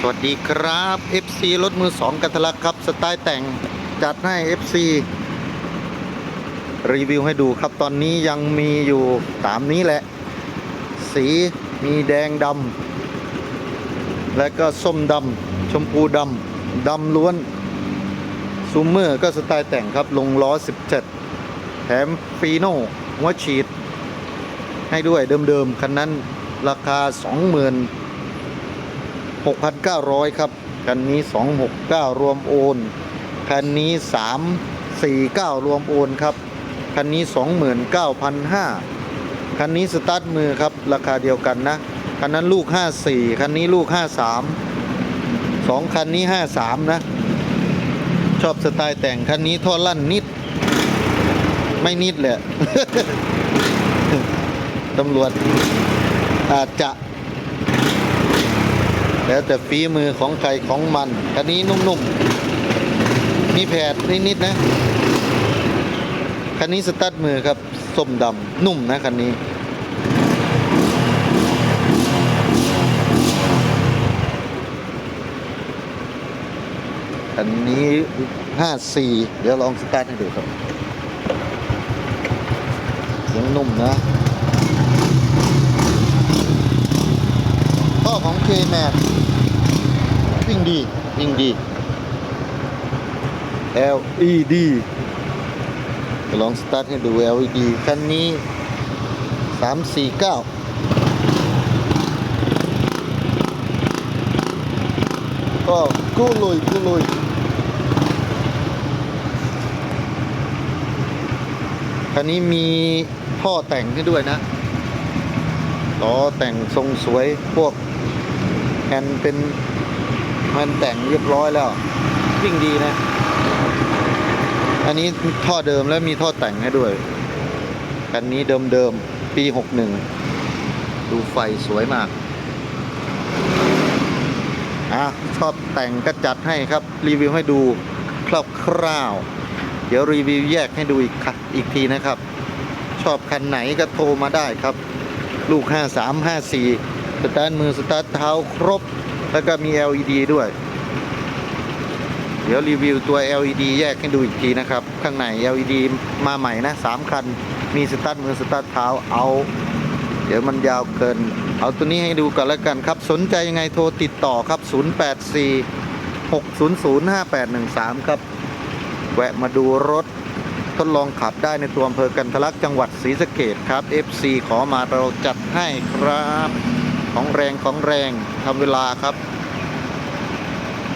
สวัสดีครับ FC รถมือสองกันทลักครับ สไตล์แต่งจัดให้ FC รีวิวให้ดูครับตอนนี้ยังมีอยู่ตามนี้แหละ สีมีแดงดำและก็ส้มดำชมพูดำดำล้วนซูมเมอร์ก็สไตล์แต่งครับลงล้อ 17 แถมฟีโน่หัวฉีด ให้ด้วยเดิมๆ คันนั้นราคา 20,000 6,900 ครับ คันนี้ 269 รวมโอน คันนี้ 349 รวมโอนครับ คันนี้ 29,500 คันนี้สตาร์ทมือครับ ราคาเดียวกันนะ คันนั้นลูก 54 คันนี้ลูก 53 2 คันนี้ 53 นะ ชอบสไตล์แต่ง คันนี้ท่อลั่นนิด ไม่นิดแหละตำรวจอาจจะ แล้วแต่ฝีมือของใครของมันคันนี้นุ่มๆ มีแผดนิดๆนะ คันนี้สตัดมือครับส้มดำนุ่มนะคันนี้ คันนี้ห้าสี่เดี๋ยวลองสตาร์ทให้ดูครับเสียงนุ่มนะ ท่อของ K-Max วิ่งดี วิ่งดี LED ลองสตาร์ทให้ดู LED คันนี้ 349ก็กู้ลุยกู้ลุยคันนี้มีท่อแต่งให้ด้วยนะ ล้อแต่งทรงสวยพวกแฮนเป็นมันแต่งเรียบร้อยแล้ว วิ่งดีนะ อันนี้ท่อเดิมแล้วมีท่อแต่งให้ด้วยคันนี้เดิมๆปี 61 ดูไฟสวยมากอะชอบแต่งก็จัดให้ครับ รีวิวให้ดูคร่าวๆเดี๋ยวรีวิวแยกให้ดูอีกค่ะอีกทีนะครับ ชอบคันไหนก็โทรมาได้ครับ ลูก 53 54 สตาร์ทมือสตาร์ทเท้าครบ แล้วก็มี LED ด้วย เดี๋ยวรีวิวตัว LED แยกให้ดูอีกทีนะครับ ข้างใน LED มาใหม่นะ 3 คัน มีสตาร์ทมือสตาร์ทเท้าเอา เดี๋ยวมันยาวเกิน เอาตัวนี้ให้ดูก่อนแล้วกันครับ สนใจยังไงโทรติดต่อครับ 084 600 5813 ครับ แวะมาดูรถ ทดลองขับได้ในตัวอำเภอกันทะลักจังหวัดศรีสะเกดครับ FC ขอมาเราจัดให้ครับ ของแรงของแรงทำเวลาครับ